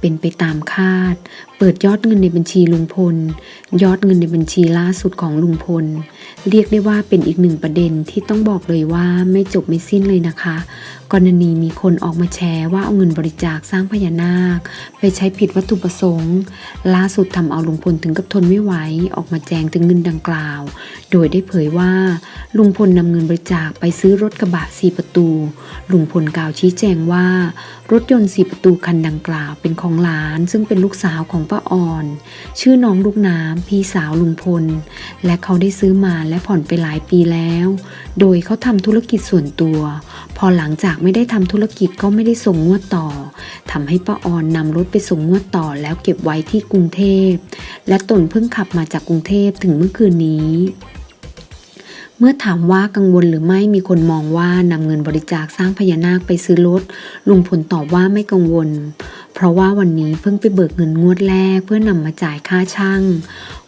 เป็นไปตามคาด เปิดยอดเงินในบัญชีลุงพล ยอดเงินในบัญชีล่าสุดของลุงพล เรียกได้ว่าเป็นอีกหนึ่งประเด็นที่ต้องบอกเลยว่าไม่จบไม่สิ้นเลยนะคะ กรณีมีคนออกมาแชร์ว่าเอาเงินบริจาคสร้างพญานาค ไปใช้ผิดวัตถุประสงค์ ล่าสุดทำเอาลุงพลถึงกับทนไม่ไหวออกมาแจงถึงเงินดังกล่าว โดยได้เผยว่า ลุงพลนำเงินบริจาคไปซื้อรถกระบะสี่ประตู ลุงพลกล่าวชี้แจงว่า รถยนต์สี่ประตูคันดังกล่าวเป็นของหลานซึ่งเป็นลูกสาวของป้าอ่อน ชื่อน้องลูกน้ำพี่สาวลุงพล และเขาได้ซื้อมาและผ่อนไปหลายปีแล้ว โดยเขาทำธุรกิจส่วนตัว พอหลังจากไม่ได้ทำธุรกิจก็ไม่ได้ส่งงวดต่อทำให้ป้าออนนำรถไปส่งงวดต่อแล้วเก็บไว้ที่กรุงเทพ และตนเพิ่งขับมาจากกรุงเทพถึงเมื่อคืนนี้ เมื่อถามว่ากังวลหรือไม่มีคนมองว่านำเงินบริจาคสร้างพญานาคไปซื้อรถลุงพลตอบว่าไม่กังวล เพราะว่าวันนี้เพิ่งไปเบิกเงินงวดแรกเพื่อนำมาจ่ายค่าช่าง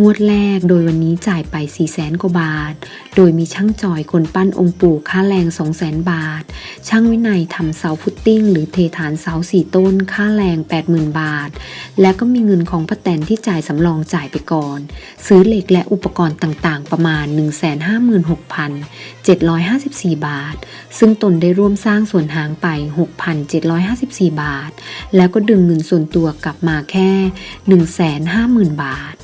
งวดแรกโดยวันนี้จ่ายไป4ี่แสนกว่าบาท โดยมีช่างจอยคนปั้นองค์ปู่ค่าแรง2 0 0แสนบาท ช่างวินัยทำเสาฟุตติ้ง หรือเทฐานเสาสี่ต้น ค่าแรง 80,000 บาท และก็มีเงินของป้าแตนที่จ่ายสำรองจ่ายไปก่อน ซื้อเหล็กและอุปกรณ์ต่างๆ ประมาณ16,754 บาท ซึ่งตนได้ร่วมสร้างส่วนหางไป 6,754 บาท แล้วก็ดึงเงินส่วนตัวกลับมาแค่ 150,000 บาท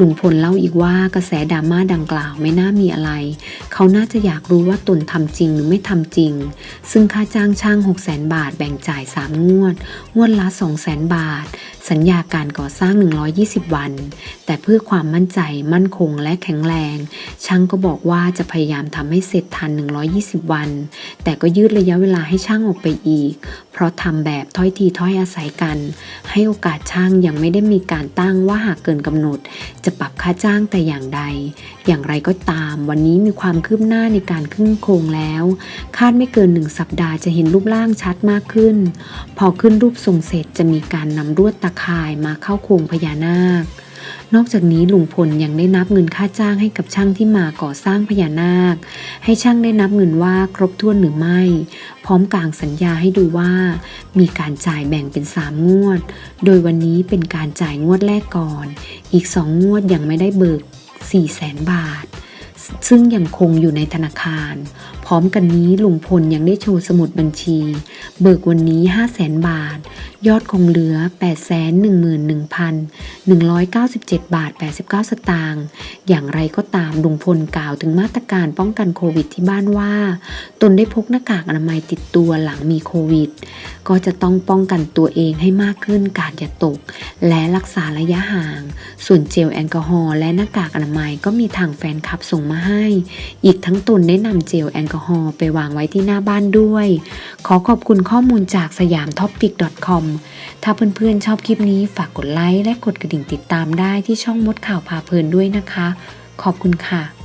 ลุงพลเล่าอีกว่ากระแสดราม่าดังกล่าวไม่น่ามีอะไร เขาน่าจะอยากรู้ว่าตนทำจริงหรือไม่ทำจริง ซึ่งค่าจ้างช่าง 6 0 0 0 0 0บาทแบ่งจ่าย 3 งวด งวดละ 2 0 0 0 0 0บาท สัญญาการก่อสร้าง 120 วัน แต่เพื่อความมั่นใจมั่นคงและแข็งแรง ช่างก็บอกว่าจะพยายามทำให้เสร็จทัน 120 วัน แต่ก็ยืดระยะเวลาให้ช่างออกไปอีก เพราะทำแบบถ้อยทีถ้อยอาศัยกัน ให้โอกาสช่างยังไม่ได้มีการตั้งว่าหากเกินกำหนด จะปรับค่าจ้างแต่อย่างใด อย่างไรก็ตาม วันนี้มีความคืบหน้าในการขึ้นโครงแล้ว คาดไม่เกินหนึ่งสัปดาห์จะเห็นรูปร่างชัดมากขึ้น พอขึ้นรูปทรงเสร็จจะมีการนำรวดตะข่ายมาเข้าโครงพญานาค นอกจากนี้ลุงพลยังได้นับเงินค่าจ้างให้กับช่างที่มาก่อสร้างพญานาค ให้ช่างได้นับเงินว่าครบถ้วนหรือไม่ พร้อมกลางสัญญาให้ดูว่า มีการจ่ายแบ่งเป็น 3 งวด โดยวันนี้เป็นการจ่ายงวดแรกก่อน อีก 2 งวดยังไม่ได้เบิก4แสนบาท ซึ่งยังคงอยู่ในธนาคาร พร้อมกันนี้ลุงพลยังได้โชว์สมุดบัญชี เบิกวันนี้ 5 0 0แสนบาท ยอดคงเหลือ8 1 1 1,197 บาท 89 สตางค์อย่างไรก็ตามลุงพลกล่าวถึงมาตรการป้องกันโควิดที่บ้านว่า ตนได้พกหน้ากากอนามัยติดตัวหลังมีโควิด ก็จะต้องป้องกันตัวเองให้มากขึ้นกาดอย่าตก และรักษาระยะห่าง ส่วนเจลแอลกอฮอล์และหน้ากากอนามัยก็มีทางแฟนคลับส่งมาให้ อีกทั้งตนได้นำเจลแอลกอฮอล์ไปวางไว้ที่หน้าบ้านด้วย ขอขอบคุณข้อมูลจากสยามท็อปปิก .com ถ้าเพื่อนๆชอบคลิปนี้ฝากกดไลค์และกดกระดิ่งติดตามได้ที่ช่องมดข่าวพาเพลินด้วยนะคะ ขอบคุณค่ะ